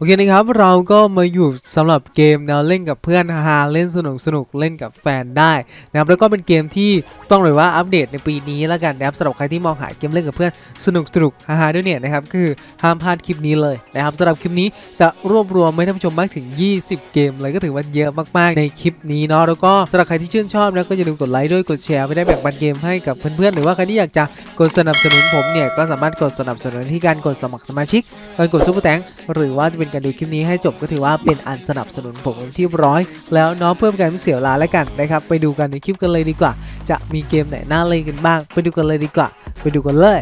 โอเคนะครับเราก็มาอยู่สำหรับเกมแนวเล่นกับเพื่อนฮาเล่นสนุกสนุกเล่นกับแฟนได้นะครับแล้วก็เป็นเกมที่ต้องเลยว่าอัปเดตในปีนี้แล้วกันนะครับสำหรับใครที่มองหาเกมเล่นกับเพื่อนสนุกสนุกฮาด้วยเนี่ยนะครับคือห้ามพลาดคลิปนี้เลยนะครับสำหรับคลิปนี้จะรวบรวมให้ท่านผู้ชมมากถึง 20 เกมเลยก็ถือว่าเยอะมากๆในคลิปนี้เนาะแล้วก็สำหรับใครที่ชื่นชอบนะก็อย่าลืมกดไลค์ด้วยกดแชร์ไม่ได้แบ่งปันเกมให้กับเพื่อนๆหรือว่าใครที่อยากจะกดสนับสนุนผมเนี่ยก็สามารถกดสนับสนุนที่การกดสมัครสมาชิกการกดซุปเปอร์แตงหรือว่าจะเป็นการดูคลิปนี้ให้จบก็ถือว่าเป็นอันสนับสนุนผมที่ร้อย แล้วน้องเพื่อเป็นการไม่เสียเวลาแล้วกันนะครับไปดูกันในคลิปกันเลยดีกว่า จะมีเกมไหนน่าเล่นกันบ้าง ไปดูกันเลยดีกว่า ไปดูกันเลย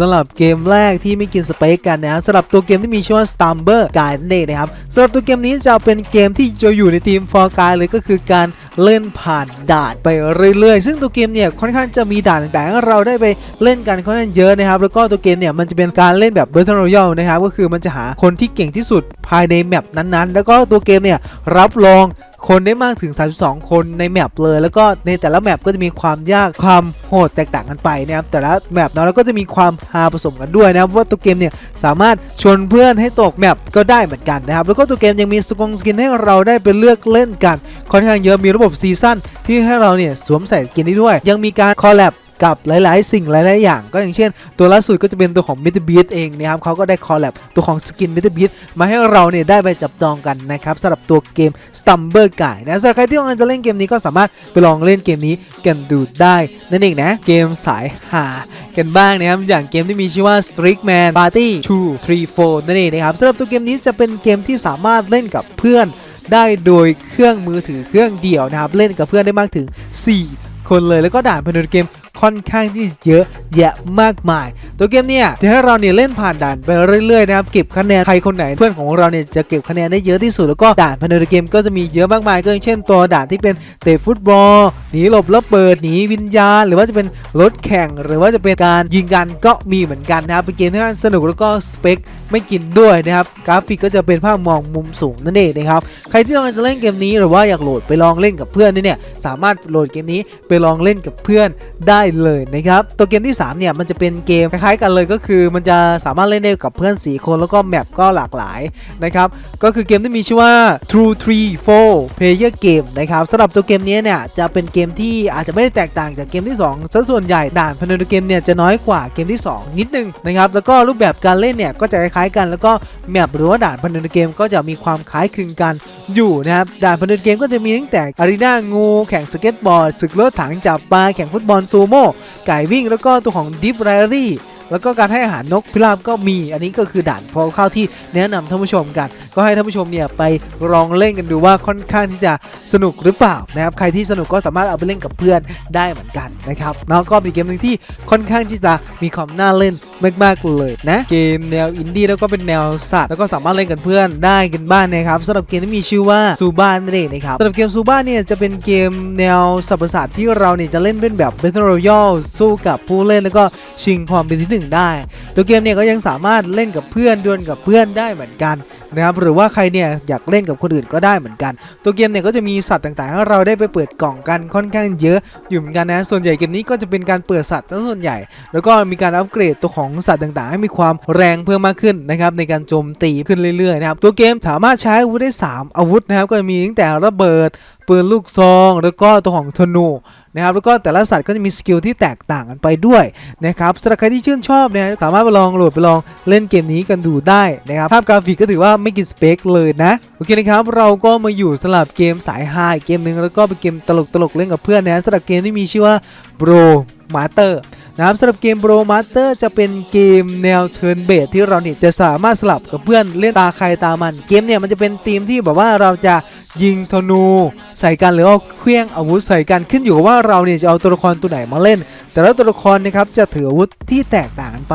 สำหรับเกมแรกที่ไม่กินสเปคกันนะครับสำหรับตัวเกมที่มีชื่อว่า Stumber Guide นั่นเองนะครับสำหรับตัวเกมนี้จะเป็นเกมที่จะอยู่ในทีม For g u i เลยก็คือการเล่นผ่านด่านไปเรื่อยๆ ซึ่งตัวเกมเนี่ยค่อนข้างจะมีด่านต่างๆให้เราได้ไปเล่นกันค่อนข้างเยอะนะครับแล้วก็ตัวเกมเนี่ยมันจะเป็นการเล่นแบบ Battle Royale นะครับก็คือมันจะหาคนที่เก่งที่สุดภายในแมปนั้นๆ แล้วก็ตัวเกมเนี่ยรับรอง คนได้มากถึง 32 คนในแมปเลย แล้วก็ในแต่ละแมปก็จะมีความยากความโหดแตกต่างกันไปนะครับแต่ละแมปเนาะแล้วก็จะมีความฮาผสมกันด้วยนะครับว่าตัวเกมเนี่ยสามารถชวนเพื่อนให้ตกแมปก็ได้เหมือนกันนะครับแล้วก็ตัวเกมยังมีสกงสกินให้เราได้ไปเลือกเล่นกันค่อนข้างเยอะมีระบบซีซั่นที่ให้เราเนี่ยสวมใส่สกินได้ด้วย ยังมีการคอลแลบ กับหลาย ๆ สิ่งหลาย ๆ อย่าง ก็อย่างเช่น ตัวล่าสุดก็จะเป็นตัวของ m e t a b e a t เองนะครับเขาก็ได้คอลแลบตัวของสกิน m e t a b e a t มาให้เราเนี่ยได้ไปจับจองกันนะครับสำหรับตัวเกม Stumber Guide นะสำหรับใครที่ต้องการจะเล่นเกมนี้ก็สามารถไปลองเล่นเกมนี้กันดูได้นั่นเองนะเกมสายหากันบ้างนะครับอย่างเกมที่มีชื่อว่า Streakman Party 2 3 4นั่นเองนะครับสำหรับตัวเกมนี้จะเป็นเกมที่สามารถเล่นกับเพื่อนได้โดยเครื่องมือถือเครื่องเดียวนะครับ เล่นกับเพื่อนได้มากถึง 4 คนเลยแล้วก็ด่านภายในเกม ค่อนข้างที่เยอะแยะมากมาย ตัวเกมเนี่ยจะให้เราเนี่ยเล่นผ่านด่านไปเรื่อยๆนะครับเก็บคะแนนใครคนไหนเพื่อนของเราเนี่ยจะเก็บคะแนนได้เยอะที่สุดแล้วก็ด่านภายในเกมก็จะมีเยอะมากมายก็อย่างเช่นตัวด่านที่เป็นเตะฟุตบอลหนีหลบแล้วเปิดหนีวิญญาณ หรือว่าจะเป็นรถแข่ง หรือว่าจะเป็นการยิงกันก็มีเหมือนกันนะครับเป็นเกมที่สนุกแล้วก็สเปค ไม่กินด้วยนะครับกราฟิกก็จะเป็นภาพมองมุมสูงนั่นเองนะครับใครที่ต้องการจะเล่นเกมนี้หรือว่าอยากโหลดไปลองเล่นกับเพื่อนนี่เนี่ยสามารถโหลดเกมนี้ไปลองเล่นกับเพื่อนได้เลยนะครับตัวเกมที่ 3 เนี่ยมันจะเป็นเกมคล้ายๆกันเลยก็คือ มันจะสามารถเล่นได้กับเพื่อน 4 คนแล้วก็แมปก็หลากหลายนะครับก็คือเกมที่มีชื่อว่า True 3 4 Player Game นะครับสำหรับตัวเกมนี้เนี่ยจะเป็นเกมที่อาจจะไม่ได้แตกต่างจากเกมที่2ซะส่วนใหญ่ด่านภายในเกมเนี่ยจะน้อยกว่าเกมที่ 2 นิดนึงนะครับแล้วก็รูปแบบการเล่นเนี่ยก็จะคล้ายๆกัน แล้วก็แมปหรือว่าด่านภายในเกมก็จะมีความคล้ายคลึงกันอยู่นะครับด่านภายในเกมก็จะมีตั้งแต่อารีนางูแข่งสเก็ตบอร์ดศึกรถถังจับปลาแข่งฟุตบอลซูโม่ไก่วิ่ง แล้วก็ตัวของดิฟไรรี่แล้วก็การให้อาหารนกพิราบก็มี อันนี้ก็คือด่านพอเข้าที่แนะนำท่านผู้ชมกัน ก็ให้ท่านผู้ชมเนี่ยไปลองเล่นกันดูว่าค่อนข้างที่จะสนุกหรือเปล่านะครับ ใครที่สนุกก็สามารถเอาไปเล่นกับเพื่อนได้เหมือนกันนะครับแล้วก็เป็นเกมหนึ่งที่ค่อนข้างที่จะมีความน่าเล่นมากๆเลยนะเกมแนวอินดี้แล้วก็เป็นแนวสัตว์แล้วก็สามารถเล่นกับเพื่อนได้กันบ้านนะครับสำหรับเกมที่มีชื่อว่าซูบ้านนั่นเองนะครับสำหรับเกมซูบ้านเนี่ยจะเป็นเกมแนวสับศาสตร์ที่เราเนี่ยจะเล่นเป็นแบบ Battle Royale สู้กับผู้เล่นแล้วก็ชิงความเป็นที่หนึ่งได้ตัวเกมเนี่ยก็ยังสามารถเล่นกับเพื่อนดวลกับเพื่อนได้เหมือนกัน นะครับหรือว่าใครเนี่ยอยากเล่นกับคนอื่นก็ได้เหมือนกัน ตัวเกมเนี่ยก็จะมีสัตว์ต่างๆให้เราได้ไปเปิดกล่องกันค่อนข้างเยอะอยู่เหมือนกันนะส่วนใหญ่เกมนี้ก็จะเป็นการเปิดสัตว์ซะส่วนใหญ่ แล้วก็มีการอัปเกรดตัวของสัตว์ต่างๆ ให้มีความแรงเพิ่มมากขึ้นนะครับในการโจมตีขึ้นเรื่อยๆนะครับตัวเกมสามารถใช้อาวุธได้ 3 อาวุธนะครับก็จะมีตั้งแต่ระเบิดปืนลูกซอง แล้วก็ตัวของธนู นะครับแล้วก็แต่ละสัตว์ก็จะมีสกิลที่แตกต่างกันไปด้วยนะครับสำหรับใครที่ชื่นชอบเนี่ยสามารถไปลองโหลดไปลองเล่นเกมนี้กันดูได้นะครับภาพกราฟิกก็ถือว่าไม่กินสเปคเลยนะโอเคนะครับเราก็มาอยู่สำหรับเกมสายไฮเกมหนึ่งแล้วก็เป็นเกมตลกตลกๆเล่นกับเพื่อนนะสำหรับเกมที่มีชื่อว่า Bro Master นะครับสำหรับเกม Bro Master จะเป็นเกมแนว Turn Based ที่เราเนี่ยจะสามารถสลับกับเพื่อนเล่นตาใครตามันเกมเนี่ยมันจะเป็นธีมที่แบบว่าเราจะยิงธนูใส่กันหรือว่าเคลื่องอาวุธใส่กันขึ้นอยู่กับว่าเราเนี่ยจะเอาตัวละครตัวไหนมาเล่น แต่ละตัวละครนะครับจะถืออาวุธที่แตกต่างกันไป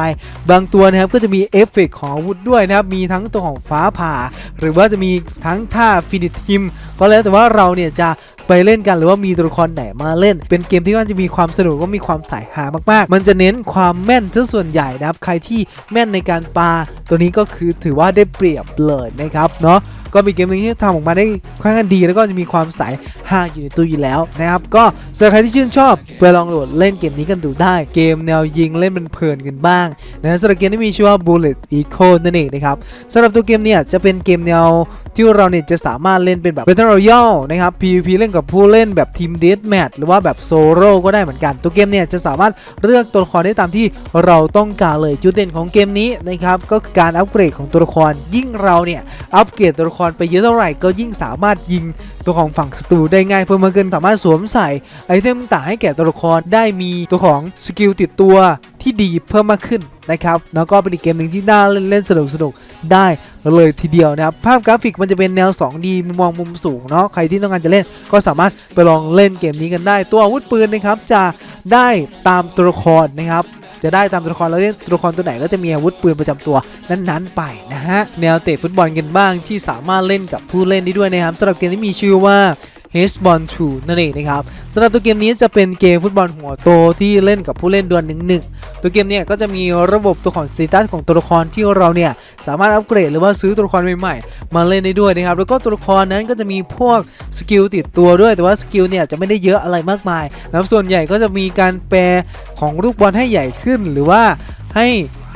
บางตัวนะครับก็จะมีเอฟเฟกต์ของอาวุธด้วยนะครับมีทั้งตัวของฟ้าผ่า หรือว่าจะมีทั้งท่าฟินิทิมก็แล้วแต่ว่าเราเนี่ยจะ ไปเล่นกันหรือว่ามีตัวละครไหนมาเล่น เป็นเกมที่มันจะมีความสนุกก็มีความสายหามากๆ มันจะเน้นความแม่นซะส่วนใหญ่นะครับใครที่แม่นในการปาตัวนี้ก็คือถือว่าได้เปรียบเลยนะครับเนาะ ก็มีเกมหนึงที่ทำออกมาได้ค่อนข้างดี แล้วก็จะมีความใสฮาอยู่ในตัวอยู่แล้วนะครับ ก็สำหรับใครที่ชื่นชอบไปลองโหลดเล่นเกมนี้กันดูได้ เกมแนวยิงเล่นมันเพลินกันบ้างนะสำหรับเกมที่มีชื่อว่า Bullet Eco นั่นเองนะครับสำหรับตัวเกมเนี่ยจะเป็นเกมแนวที่เราเนี่ยจะสามารถเล่นเป็นแบบ Battle Royale นะครับ PVP เล่นกับผู้เล่นแบบทีม Deathmatch หรือว่าแบบโซโล่ก็ได้เหมือนกัน ตัวเกมเนี่ยจะสามารถเลือกตัวละครได้ตามที่เราต้องการเลยจุดเด่นของเกมนี้นะครับก็คือการอัปเกรดของตัวละครยิ่งเราเนี่ยอัปเกรดตัวละครไปเยอะเท่าไหร่ก็ยิ่งสามารถยิงตัวของฝั่งศัตรูได้ง่ายเพิ่มมากขึ้นสามารถสวมใส่ไอเทมต่างให้แก่ตัวละครได้มีตัวของสกิลติดตัวที่ดีเพิ่มมากขึ้นนะครับแล้วก็เป็นอีกเกมหนึ่งที่น่าเล่นเล่นสนุกสนุกได้เลยทีเดียวนะครับ ภาพกราฟิกมันจะเป็นแนว 2D มุมมองมุมสูงเนาะใครที่ต้องการจะเล่นก็สามารถไปลองเล่นเกมนี้กันได้ ตัวอาวุธปืนนะครับจะได้ตามตัวละครนะครับ จะได้ตามตัวละครแล้วเล่นตัวละครตัวไหนก็จะมีอาวุธปืนประจำตัวนั้นๆไปนะฮะแนวเตะฟุตบอลกันบ้างที่สามารถเล่นกับผู้เล่นได้ด้วยนะครับสำหรับเกมที่มีชื่อว่า h b o l 2นั่นเองนะครับสำหรับตัวเกมนี้จะเป็นเกมฟุตบอลหัวโตที่เล่นกับผู้เล่นดวลหนึ่งหนึ่งตัวเกมเนี่ยก็จะมีระบบตัวของสเตตัสของตัวละครที่เราเนี่ยสามารถอัปเกรดหรือว่าซื้อตัวละครใหม่ๆมาเล่นได้ด้วยนะครับแล้วก็ตัวละครนั้นก็จะมีพวกสกิลติดตัวด้วยแต่ว่าสกิลเนี่ยจะไม่ได้เยอะอะไรมากมายนะครับส่วนใหญ่ก็จะมีการแปลของลูกบอลให้ใหญ่ขึ้น หรือว่าให้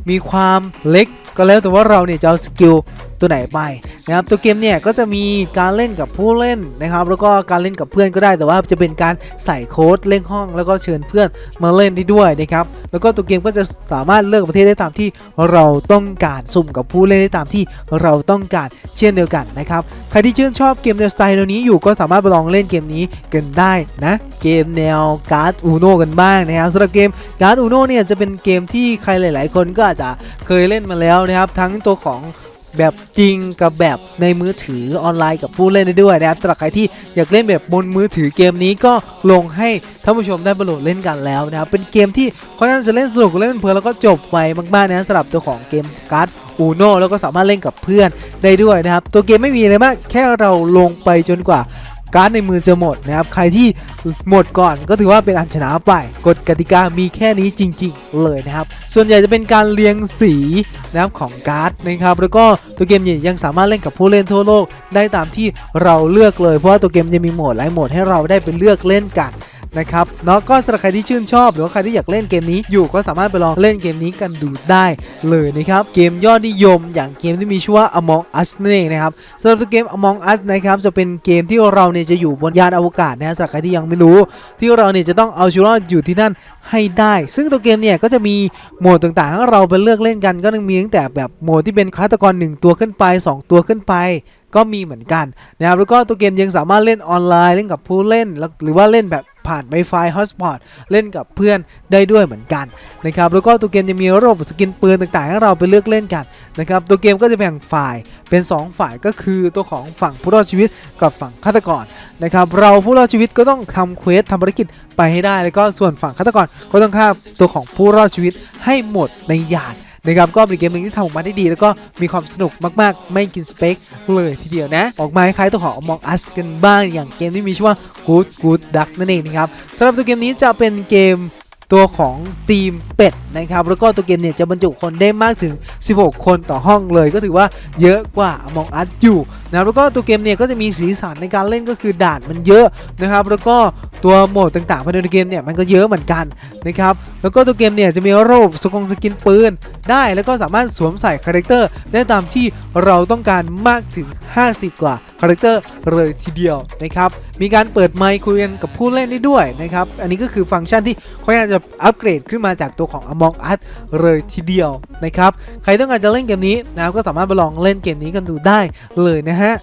มีความเล็กก็แล้วแต่ว่าเราเนี่ยจะเอาสกิล ตัวไหนไปนะครับตัวเกมเนี่ยก็จะมีการเล่นกับผู้เล่นนะครับแล้วก็การเล่นกับเพื่อนก็ได้แต่ว่าจะเป็นการใส่โค้ดเล่นห้อง แล้วก็เชิญเพื่อนมาเล่นได้ด้วยนะครับแล้วก็ตัวเกมก็จะสามารถเลือกประเทศได้ตามที่เราต้องการสุ่มกับผู้เล่นได้ตามที่เราต้องการเช่นเดียวกันนะครับใครที่ชื่นชอบเกมแนวสไตล์แนวนี้อยู่ก็สามารถไปลองเล่นเกมนี้กันได้นะเกมแนวการ์ดอูโนกันบ้างนะครับสำหรับเกมการ์ดอูโนเนี่ยจะเป็นเกมที่ใครหลาย ๆ คนก็อาจจะเคยเล่นมาแล้วนะครับทั้งตัวของ แบบจริงกับแบบในมือถือออนไลน์กับผู้เล่นได้ด้วยนะครับสำหรับใครที่อยากเล่นแบบบนมือถือเกมนี้ก็ลงให้ท่านผู้ชมได้ปรรลุเล่นกันแล้วนะครับเป็นเกมที่ค่อนข้างจะเล่นสนุกเล่นเพลินแล้วก็จบไวมากๆนะสำหรับตัวของเกมการ์ดอูโนแล้วก็สามารถเล่นกับเพื่อนได้ด้วยนะครับตัวเกมไม่มีอะไรมากแค่เราลงไปจนกว่า การ์ดในมือจะหมดนะครับ ใครที่หมดก่อนก็ถือว่าเป็นอันชนะไป กฎกติกามีแค่นี้จริง ๆ เลยนะครับ ส่วนใหญ่จะเป็นการเรียงสีนะครับของการ์ดนะครับ แล้วก็ตัวเกมเนี่ยยังสามารถเล่นกับผู้เล่นทั่วโลกได้ตามที่เราเลือกเลย เพราะว่าตัวเกมจะมีโหมดหลายโหมดให้เราได้ไปเลือกเล่นกัน นะครับเนาะก็สำหรับใครที่ชื่นชอบ หรือว่าใครที่อยากเล่นเกมนี้อยู่ก็สามารถไปลองเล่นเกมนี้กันดูได้เลยนะครับ เกมยอดนิยม อย่างเกมที่มีชื่อว่า Among Us นั่นเองนะครับสำหรับตัวเกม Among Us นะครับจะเป็นเกมที่เราเนี่ยจะอยู่บนยานอวกาศนะฮะสำหรับใครที่ยังไม่รู้ ที่เราเนี่ยจะต้องเอาชีวิตรอดอยู่ที่นั่นให้ได้ ซึ่งตัวเกมเนี่ยก็จะมีโหมดต่างๆให้เราไปเลือกเล่นกันก็ยังมีตั้งแต่แบบโหมดที่เป็นฆาตกร 1 ตัวขึ้นไป 2 ตัวขึ้นไปก็มีเหมือนกันนะครับแล้วก็ตัวเกมยังสามารถเล่นออนไลน์เล่นกับผู้เล่นหรือว่าเล่นแบบ ผ่าน Wi-Fi Hotspot เล่นกับเพื่อนได้ด้วยเหมือนกันนะครับแล้วก็ตัวเกมจะมีระบบสกินปืนต่างๆ ให้เราไปเลือกเล่นกันนะครับตัวเกมก็จะแบ่งฝ่ายเป็น 2 ฝ่ายก็คือตัวของฝั่งผู้รอดชีวิตกับฝั่งฆาตกรนะครับเราผู้รอดชีวิตก็ต้องทำเควสทำภารกิจไปให้ได้ แล้วก็ส่วนฝั่งฆาตกรก็ต้องฆ่าตัวของผู้รอดชีวิตให้หมดในยาน นะครับก็เป็นเกมหนึ่งที่ทำออกมาได้ดี แล้วก็มีความสนุกมากๆ ไม่กินสเปคเลยทีเดียวนะ ออกมาคล้ายตัวของมองอัสกันบ้างอย่างเกมที่มีชื่อว่า Good Good Duck นั่นเองนะครับสำหรับตัวเกมนี้จะเป็นเกม ตัวของทีมเป็ดนะครับแล้วก็ตัวเกมเนี่ยจะบรรจุคนได้มากถึง 16 คนต่อห้องเลย ก็ถือว่าเยอะกว่า Among Us อยู่นะครับแล้วก็ตัวเกมเนี่ยก็จะมีสีสันในการเล่นก็คือด่านมันเยอะนะครับแล้วก็ตัวโหมดต่างๆภายในเกมเนี่ยมันก็เยอะเหมือนกันนะครับแล้วก็ตัวเกมเนี่ยจะมีระบบสกงสกินปืนได้แล้วก็สามารถสวมใส่คาแรคเตอร์ได้ตามที่เราต้องการมากถึง 50 กว่าคาแรคเตอร์เลยทีเดียวนะครับมีการเปิดไมค์คุยกันกับผู้เล่นได้ด้วยนะครับอันนี้ก็คือฟังก์ชันที่ค่อนข้างจะอัปเกรดขึ้นมาจากตัวของ Among Us เลยทีเดียวนะครับ ใครต้องการจะเล่นเกมนี้นะครับก็สามารถไปลองเล่นเกมนี้กันดูได้เลยนะฮะ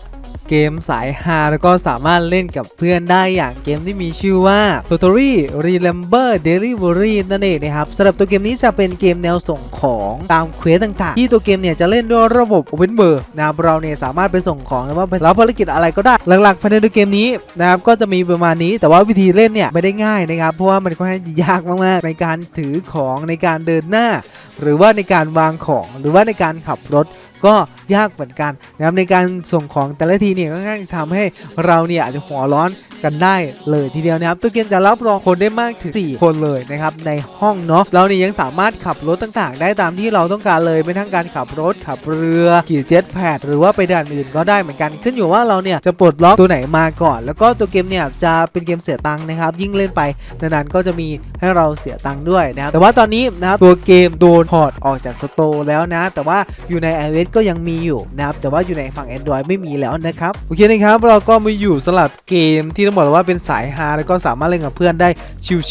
เกมสายฮาแล้วก็สามารถเล่นกับเพื่อนได้อย่างเกมที่มีชื่อว่า Totori Remember Delivery นั่นเองนะครับสำหรับตัวเกมนี้จะเป็นเกมแนวส่งของตามเควสต่างๆ ที่ตัวเกมเนี่ยจะเล่นด้วยระบบ Open World นะครับเราเนี่ยสามารถไปส่งของหรือว่าไปรับภารกิจอะไรก็ได้ หลักๆภายในตัวเกมนี้นะครับก็จะมีประมาณนี้แต่ว่าวิธีเล่นเนี่ยไม่ได้ง่ายนะครับเพราะว่ามันค่อนข้างยากมากๆ ในการถือของในการเดินหน้า หรือว่าในการวางของหรือว่าในการขับรถก็ ยากเหมือนกันนะครับในการส่งของแต่ละทีเนี่ยค่อนข้างทำให้เราเนี่ยอาจจะหัวร้อนกันได้เลยทีเดียวนะครับตัวเกมจะรับรองคนได้มากถึง 4 คนเลยนะครับในห้องเนาะเราเนี่ยยังสามารถขับรถต่างๆ ได้ตามที่เราต้องการเลยไม่ทั้งการขับรถขับเรือขี่เจ็ตแพดหรือว่าไปด่านอื่นก็ได้เหมือนกันขึ้นอยู่ว่าเราเนี่ยจะปลดล็อกตัวไหนมาก่อน แล้วก็ตัวเกมเนี่ยจะเป็นเกมเสียตังค์นะครับยิ่งเล่นไปนานๆก็จะมีให้เราเสียตังค์ด้วยนะครับแต่ว่าตอนนี้นะครับตัวเกมโดนถอดออกจากสโตร์แล้วนะ แต่ว่าอยู่ใน iOS ก็ยังมีอยู่นะครับแต่ว่าอยู่ในฝั่ง Android ไม่มีแล้วนะครับโอเคนะครับเราก็มาอยู่สำหรับเกมที่ต้องบอกเลยว่าเป็นสายฮาแล้วก็สามารถเล่นกับเพื่อนได้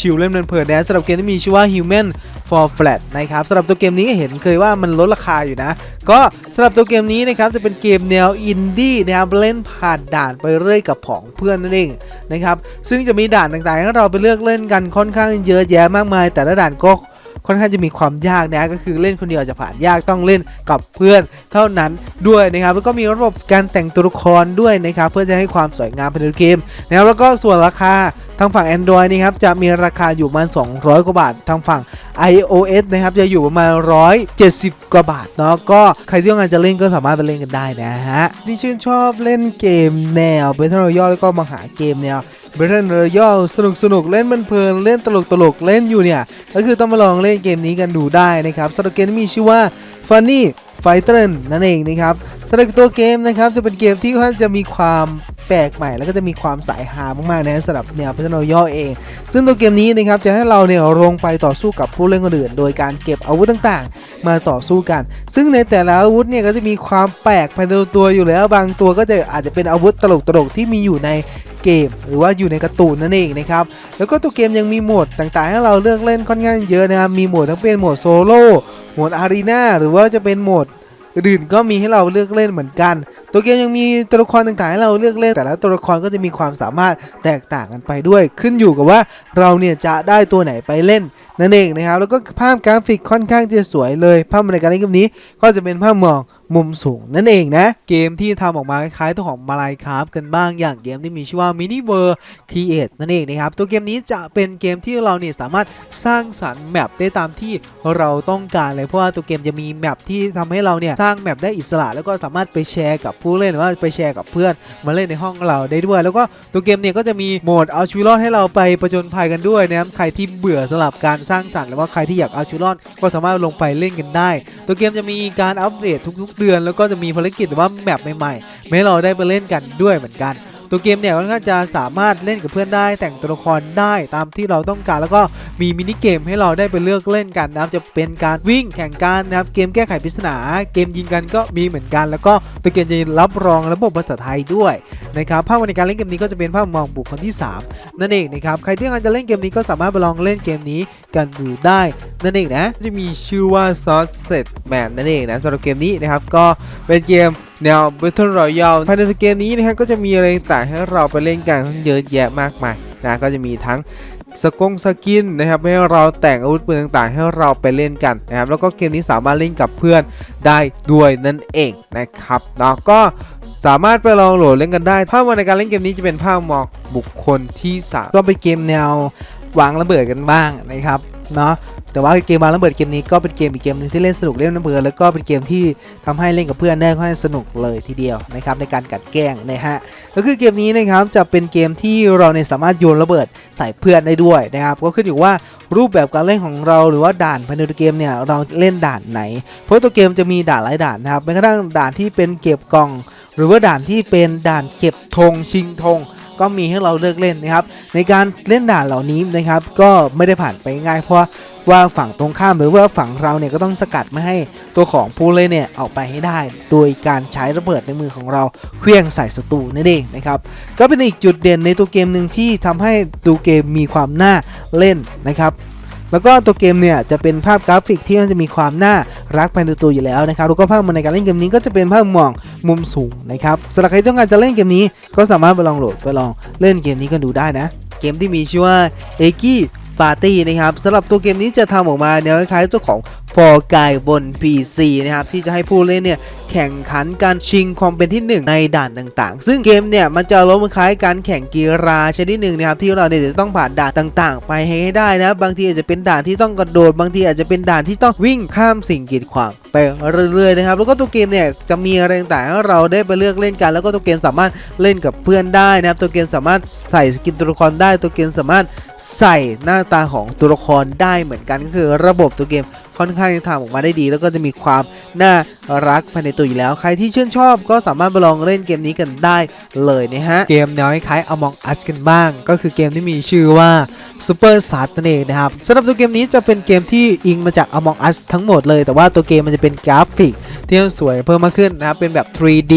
ชิวๆเล่นเพลินๆนะสำหรับเกมที่มีชื่อว่า Human for Flat นะครับสำหรับตัวเกมนี้เห็นเคยว่ามันลดราคาอยู่นะ ก็สำหรับตัวเกมนี้นะครับจะเป็นเกมแนวอินดี้นะครับเล่นผ่านด่านไปเรื่อยกับผองเพื่อนนั่นเองนะครับซึ่งจะมีด่านต่างๆให้เราไปเลือกเล่นกันค่อนข้างเยอะแยะมากมาย แต่ละด่านก็ ค่อนข้างจะมีความยากนะก็คือเล่นคนเดียวจะผ่านยากต้องเล่นกับเพื่อนเท่านั้นด้วยนะครับแล้วก็มีระบบการแต่งตัวละครด้วยนะครับเพื่อจะให้ความสวยงามภายในเกมนะครับแล้วก็ส่วนราคาทางฝั่ง Android นะครับจะมีราคาอยู่ประมาณ 200 กว่าบาททางฝั่ง iOS นะครับจะอยู่ประมาณ 170 กว่าบาทเนาะก็ใครที่ต้องการจะเล่นก็สามารถไปเล่นกันได้นะฮะที่ชื่นชอบเล่นเกมแนว Battle Royale แล้วก็มาหาเกมแนว Battle Royale สนุกสนุกเล่นมันเพลินเล่นตลกตลกเล่นอยู่เนี่ย ก็คือต้องมาลองเล่นเกมนี้กันดูได้นะครับสำหรับเกมที่มีชื่อว่า Funny Fighter นั่นเองนะครับสำหรับตัวเกมนะครับจะเป็นเกมที่ค่อนข้างจะมีความแปลกใหม่ แล้วก็จะมีความสายฮามากๆนะสำหรับแนว Battle Royale เอง ซึ่งตัวเกมนี้นะครับจะให้เราเนี่ยลงไปต่อสู้กับผู้เล่นคนอื่น โดยการเก็บอาวุธต่างๆ มาต่อสู้กัน ซึ่งในแต่ละอาวุธเนี่ยก็จะมีความแปลกภายในตัวอยู่แล้ว บางตัวก็จะอาจจะเป็นอาวุธตลกๆที่มีอยู่ใน เกม หรือว่าอยู่ในการ์ตูนนั่นเองนะครับแล้วก็ตัวเกมยังมีโหมดต่างๆ ให้เราเลือกเล่นค่อนข้างเยอะนะครับมีโหมดทั้งเป็นโหมดโซโล่โหมดอารีนาหรือว่าจะเป็นโหมดอื่นก็มีให้เราเลือกเล่นเหมือนกัน ตัวเกมยังมีตัวละครต่างๆให้เราเลือกเล่น แต่ละตัวละครก็จะมีความสามารถแตกต่างกันไปด้วย ขึ้นอยู่กับว่าเราเนี่ยจะได้ตัวไหนไปเล่นนั่นเองนะครับ แล้วก็ภาพกราฟิกค่อนข้างจะสวยเลย ภาพในการเล่นเกมนี้ก็จะเป็นภาพมอง มุมสูงนั่นเองนะ เกมที่ทำออกมาคล้ายๆตัวของมาลายคราฟกันบ้างอย่างเกมที่มีชื่อว่า Mini World Create นั่นเองนะครับ ตัวเกมนี้จะเป็นเกมที่เราเนี่ยสามารถสร้างสรรค์แมปได้ตามที่เราต้องการเลยเพราะว่าตัวเกมจะมีแมปที่ทำให้เราเนี่ยสร้างแมปได้อิสระ แล้วก็สามารถไปแชร์กับผู้เล่นหรือว่าไปแชร์กับเพื่อนมาเล่นในห้องเราได้ด้วย แล้วก็ตัวเกมเนี่ยก็จะมีโหมดเอาชีวิตรอดให้เราไปประจนภัยกันด้วยนะครับใครที่เบื่อสลับการสร้างสรรค์หรือว่าใครที่อยากเอาชีวิตรอดก็สามารถลงไปเล่นกันได้ ตัวเกมจะมีการอัปเดตทุกๆเดือน แล้วก็จะมีภารกิจหรือว่าแมปใหม่ๆให้เราได้ไปเล่นกันด้วยเหมือนกัน ตัวเกมเนี่ยค่อนข้างจะสามารถเล่นกับเพื่อนได้ แต่งตัวละครได้ตามที่เราต้องการแล้วก็มีมินิเกมให้เราได้ไปเลือกเล่นกันนะครับจะเป็นการวิ่งแข่งกันนะครับเกมแก้ไขปริศนาเกมยิงกันก็มีเหมือนกัน แล้วก็ตัวเกมจะรับรองระบบภาษาไทยด้วยนะครับภาพในการเล่นเกมนี้ก็จะเป็นภาพมองบุคคลที่ 3 นั่นเองนะครับใครที่ต้องการจะเล่นเกมนี้ก็สามารถไปลองเล่นเกมนี้กันดูได้นั่นเองนะจะมีชื่อว่า Sausage Man นั่นเองนะสำหรับเกมนี้นะครับก็เป็นเกม แนว Battle Royale ภายในเกมนี้นะฮะก็จะมีอะไรต่างให้เราไปเล่นกันเยอะแยะมากมายนะก็จะมีทั้งสกงสกินนะครับให้เราแต่งอาวุธปืนต่างๆ ให้เราไปเล่นกันนะครับแล้วก็เกมนี้สามารถเล่นกับเพื่อนได้ด้วยนั่นเองนะครับเนาะก็สามารถไปลองโหลดเล่นกันได้ภาพในการเล่นเกมนี้จะเป็นภาพมองบุคคลที่สามก็เป็นเกมแนววางระเบิดกันบ้างนะครับเนาะ แต่ว่าเกมวางระเบิดเกมนี้ก็เป็นเกมอีกเกมหนึงที่เล่นสนุกเล่นน้ำเพลินแล้วก็เป็นเกมที่ทำให้เล่นกับเพื่อนได้ค่อนข้างสนุกเลยทีเดียวนะครับในการกัดแกล้งนะฮะก็คือเกมนี้นะครับจะเป็นเกมที่เราเนี่ยสามารถโยนระเบิดใส่เพื่อนได้ด้วยนะครับก็ขึ้นอยู่ว่ารูปแบบการเล่นของเราหรือว่าด่านภายในตัวเกมเนี่ยเราเล่นด่านไหน เพราะตัวเกมจะมีด่านหลายด่านนะครับแม้กระทั่งด่านที่เป็นเก็บกล่อง หรือว่าด่านที่เป็นด่านเก็บธงชิงธงก็มีให้เราเลือกเล่นนะครับในการเล่นด่านเหล่านี้นะครับก็ไม่ได้ผ่านไปง่ายเพราะ ว่าฝั่งตรงข้ามหรือว่าฝั่งเราเนี่ยก็ต้องสกัดไม่ให้ตัวของผู้เล่นเนี่ยออกไปให้ได้ โดยการใช้ระเบิดในมือของเราเคลื่องใส่ศัตรูนั่นเองนะครับก็เป็นอีกจุดเด่นในตัวเกมหนึ่งที่ทำให้ตัวเกมมีความน่าเล่นนะครับแล้วก็ตัวเกมเนี่ยจะเป็นภาพกราฟิกที่มันจะมีความน่ารักภายในตัวอยู่แล้วนะครับแล้วก็ภาพมันในการเล่นเกมนี้ก็จะเป็นภาพมองมุมสูงนะครับสำหรับใครต้องการจะเล่นเกมนี้ ก็สามารถไปลองโหลดไปลองเล่นเกมนี้กันดูได้นะ เกมที่มีชื่อว่าเอกี้ Party นะครับสำหรับตัวเกมนี้จะทำออกมาแนวคล้ายๆตัวของ ฟอร์กายบน PC นะครับ ที่จะให้ผู้เล่นเนี่ยแข่งขันการชิงความเป็นที่หนึ่งในด่านต่างๆ ซึ่งเกมเนี่ยมันจะล้มคล้ายการแข่งกีฬาชนิดหนึ่งนะครับที่เราเนี่ยจะต้องผ่านด่านต่าง ๆ ไปให้ได้นะ บางทีอาจจะเป็นด่านที่ต้องกระโดด บางทีอาจจะเป็นด่านที่ต้องวิ่งข้ามสิ่งกีดขวางไปเรื่อยๆนะครับแล้วก็ตัวเกมเนี่ยจะมีอะไรต่างๆให้เราได้ไปเลือกเล่นกัน แล้วก็ตัวเกมสามารถเล่นกับเพื่อนได้นะครับตัวเกมสามารถใส่สกินตัวละครได้ตัวเกมสามารถใส่หน้าตาของตัวละครได้เหมือนกันก็คือระบบตัวเกม ค่อนข้างจะทำออกมาได้ดี แล้วก็จะมีความน่ารักภายในตัวอยู่แล้ว ใครที่ชื่นชอบก็สามารถไปลองเล่นเกมนี้กันได้เลยนะฮะ เกมแนวคล้ายอมองอัสกันบ้าง ก็คือเกมที่มีชื่อว่าซูเปอร์สาตเนเนนะครับสำหรับตัวเกมนี้จะเป็นเกมที่อิงมาจากอมองอัสทั้งหมดเลย แต่ว่าตัวเกมมันจะเป็นกราฟิก ที่สวยเพิ่มมากขึ้นนะครับเป็นแบบ 3D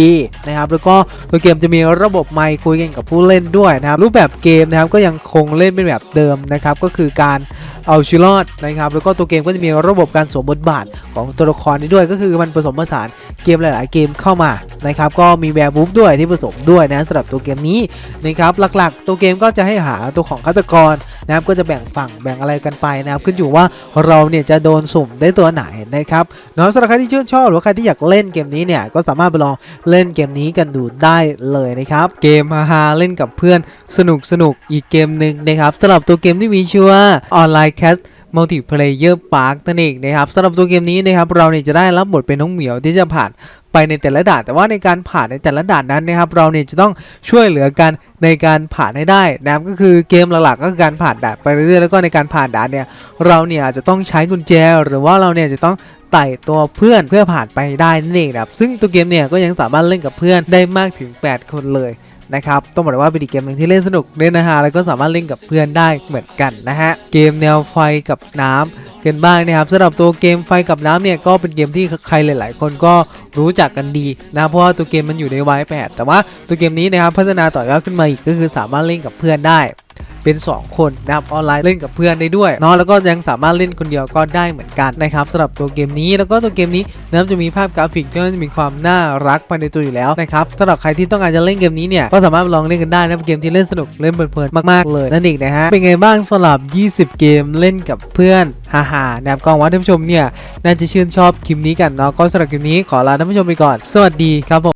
นะครับแล้วก็ตัวเกมจะมีระบบไมค์คุยกันกับผู้เล่นด้วยนะครับรูปแบบเกมนะครับก็ยังคงเล่นเป็นแบบเดิมนะครับก็คือการเอาชีวิตรอดนะครับแล้วก็ตัวเกมก็จะมีระบบการสวมบทบาทของตัวละครนี้ด้วย ก็คือมันผสมผสานเกมหลาย ๆ เกมเข้ามานะครับก็มีแวร์บูฟด้วยที่ผสมด้วยนะสำหรับตัวเกมนี้นะครับหลัก ๆ ตัวเกมก็จะให้หาตัวของฆาตกร นะครับก็จะแบ่งฝั่งแบ่งอะไรกันไปนะครับขึ้นอยู่ว่าเราเนี่ยจะโดนสุ่มได้ตัวไหนนะครับเนาะสำหรับใครที่ชื่นชอบหรือใครที่อยากเล่นเกมนี้เนี่ยก็สามารถไปลองเล่นเกมนี้กันดูได้เลยนะครับเกมฮาเล่นกับเพื่อนสนุกสนุกอีกเกมหนึ่งนะครับสำหรับตัวเกมที่มีชื่อว่า Online Cast Multiplayer Park นั่นเองนะครับสำหรับตัวเกมนี้นะครับเราเนี่ยจะได้รับบทเป็นน้องเหมียวที่จะผ่าน ไปในแต่ละด่านแต่ว่าในการผ่านในแต่ละด่านนั้นนะครับเราเนี่ยจะต้องช่วยเหลือกันในการผ่านให้ได้นะครับก็คือเกมหลักๆก็คือการผ่านด่านไปเรื่อยๆแล้วก็ในการผ่านด่านเนี่ยเราเนี่ยอาจจะต้องใช้กุญแจ หรือว่าเราเนี่ยจะต้องไต่ตัวเพื่อนเพื่อผ่านไปได้นั่นเองนะครับซึ่งตัวเกมเนี่ยก็ยังสามารถเล่นกับเพื่อนได้มากถึง 8 คนเลยนะครับต้องบอกเลยว่าเป็นอีกเกมหนึ่งที่เล่นสนุกเล่นนะฮะแล้วก็สามารถเล่นกับเพื่อนได้เหมือนกันนะฮะเกมแนวไฟกับน้ำ กันบ้างนะครับสำหรับตัวเกมไฟกับน้ำเนี่ยก็เป็นเกมที่ใครหลาย ๆ คนก็รู้จักกันดีนะเพราะว่าตัวเกมมันอยู่ในวัยแปดแต่ว่าตัวเกมนี้นะครับพัฒนาต่อยอดขึ้นมาอีกก็คือสามารถเล่นกับเพื่อนได้ เป็น 2 คนนะครับออนไลน์เล่นกับเพื่อนได้ด้วยเนาะแล้วก็ยังสามารถเล่นคนเดียวก็ได้เหมือนกันนะครับสำหรับตัวเกมนี้แล้วก็ตัวเกมนี้นะครับจะมีภาพกราฟิกที่มันจะมีความน่ารักภายในตัวอยู่แล้วนะครับสำหรับใครที่ต้องการจะเล่นเกมนี้เนี่ยก็สามารถลองเล่นกันได้นะเป็นเกมที่เล่นสนุกเล่นเพลินๆมากๆเลยนั่นเองนะฮะเป็นไงบ้างสำหรับ 20 เกมเล่นกับเพื่อนฮ่าๆนะครับก็หวังท่านผู้ชมเนี่ยน่าจะชื่นชอบคลิปนี้กันเนาะก็สำหรับคลิปนี้ขอลาท่านผู้ชมไปก่อน สวัสดีครับผม